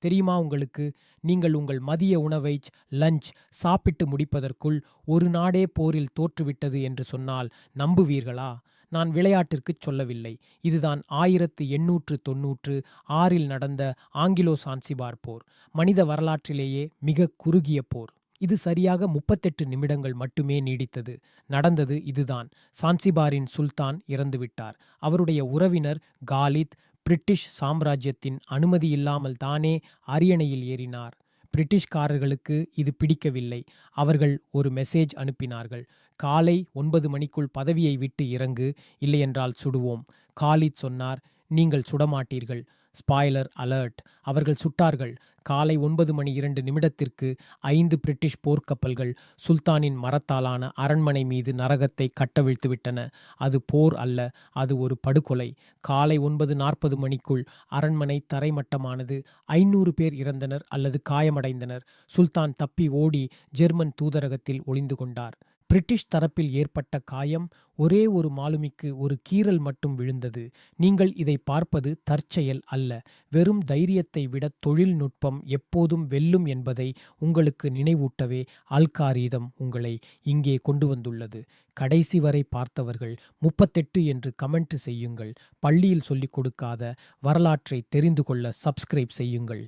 தெரியுமா உங்களுக்கு? நீங்கள் உங்கள் மதிய உணவை லஞ்ச் சாப்பிட்டு முடிப்பதற்குள் ஒரு நாடே போரில் தோற்றுவிட்டது என்று சொன்னால் நம்புவீர்களா? நான் விளையாட்டிற்குச் சொல்லவில்லை. இதுதான் ஆயிரத்து எண்ணூற்று தொன்னூற்று ஆறில் நடந்த ஆங்கிலோ சான்சிபார் போர். மனித வரலாற்றிலேயே மிக குறுகிய போர். இது சரியாக முப்பத்தெட்டு நிமிடங்கள் மட்டுமே நீடித்தது. நடந்தது இதுதான். சான்சிபாரின் சுல்தான் இறந்துவிட்டார். அவருடைய உறவினர் காலித் பிரிட்டிஷ் சாம்ராஜ்யத்தின் அனுமதி இல்லாமல் தானே அரியணையில் ஏறினார். பிரிட்டிஷ்காரர்களுக்கு இது பிடிக்கவில்லை. அவர்கள் ஒரு மெசேஜ் அனுப்பினார்கள். காலை ஒன்பது மணிக்குள் பதவியை விட்டு இறங்கு இல்லையென்றால் சுடுவோம். காலித் சொன்னார் நீங்கள் சுடமாட்டீர்கள். ஸ்பாய்லர் அலர்ட் அவர்கள் சுட்டார்கள். காலை ஒன்பது மணி இரண்டு நிமிடத்திற்கு ஐந்து பிரிட்டிஷ் போர்க்கப்பல்கள் சுல்தானின் மரத்தாலான அரண்மனை மீது நரகத்தை கட்டவிழ்த்துவிட்டன. அது போர் அல்ல அது ஒரு படுகொலை. காலை ஒன்பது நாற்பது மணிக்குள் அரண்மனை தரைமட்டமானது ஐநூறு பேர் இறந்தனர் அல்லது காயமடைந்தனர். சுல்தான் தப்பி ஓடி ஜெர்மன் தூதரகத்தில் ஒளிந்து கொண்டார். பிரிட்டிஷ் தரப்பில் ஏற்பட்ட காயம் ஒரே ஒரு மாலுமிக்கு ஒரு கீறல் மட்டும் விழுந்தது. நீங்கள் இதை பார்ப்பது தற்செயல் அல்ல. வெறும் தைரியத்தை விட தொழில்நுட்பம் எப்போதும் வெல்லும் என்பதை உங்களுக்கு நினைவூட்டவே அல்காரீதம் உங்களை இங்கே கொண்டு வந்துள்ளது. கடைசி வரை பார்த்தவர்கள் முப்பத்தெட்டு என்று கமெண்ட் செய்யுங்கள். பள்ளியில் சொல்லிக் கொடுக்காத வரலாற்றை தெரிந்து கொள்ள சப்ஸ்கிரைப் செய்யுங்கள்.